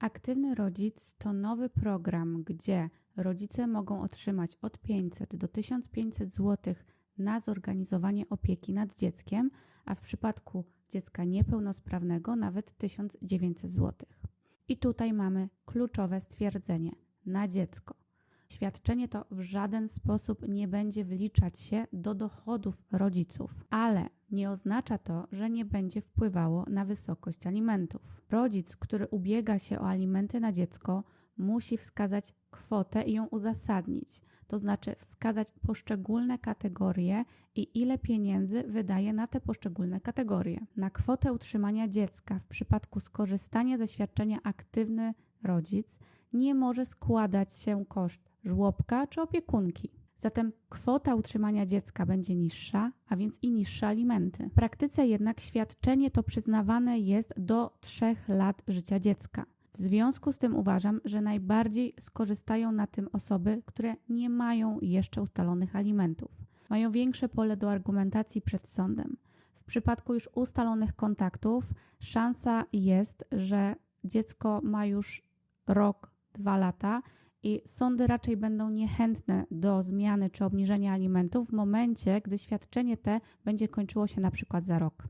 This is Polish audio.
Aktywny rodzic to nowy program, gdzie rodzice mogą otrzymać od 500 do 1500 zł na zorganizowanie opieki nad dzieckiem, a w przypadku dziecka niepełnosprawnego nawet 1900 zł. I tutaj mamy kluczowe stwierdzenie na dziecko. Świadczenie to w żaden sposób nie będzie wliczać się do dochodów rodziców, ale nie oznacza to, że nie będzie wpływało na wysokość alimentów. Rodzic, który ubiega się o alimenty na dziecko, musi wskazać kwotę i ją uzasadnić, to znaczy wskazać poszczególne kategorie i ile pieniędzy wydaje na te poszczególne kategorie. Na kwotę utrzymania dziecka w przypadku skorzystania ze świadczenia aktywny rodzic nie może składać się koszt żłobka czy opiekunki. Zatem kwota utrzymania dziecka będzie niższa, a więc i niższe alimenty. W praktyce jednak świadczenie to przyznawane jest do 3 lat życia dziecka. W związku z tym uważam, że najbardziej skorzystają na tym osoby, które nie mają jeszcze ustalonych alimentów. Mają większe pole do argumentacji przed sądem. W przypadku już ustalonych kontaktów szansa jest, że dziecko ma już rok, dwa lata i sądy raczej będą niechętne do zmiany czy obniżenia alimentów w momencie, gdy świadczenie te będzie kończyło się na przykład za rok.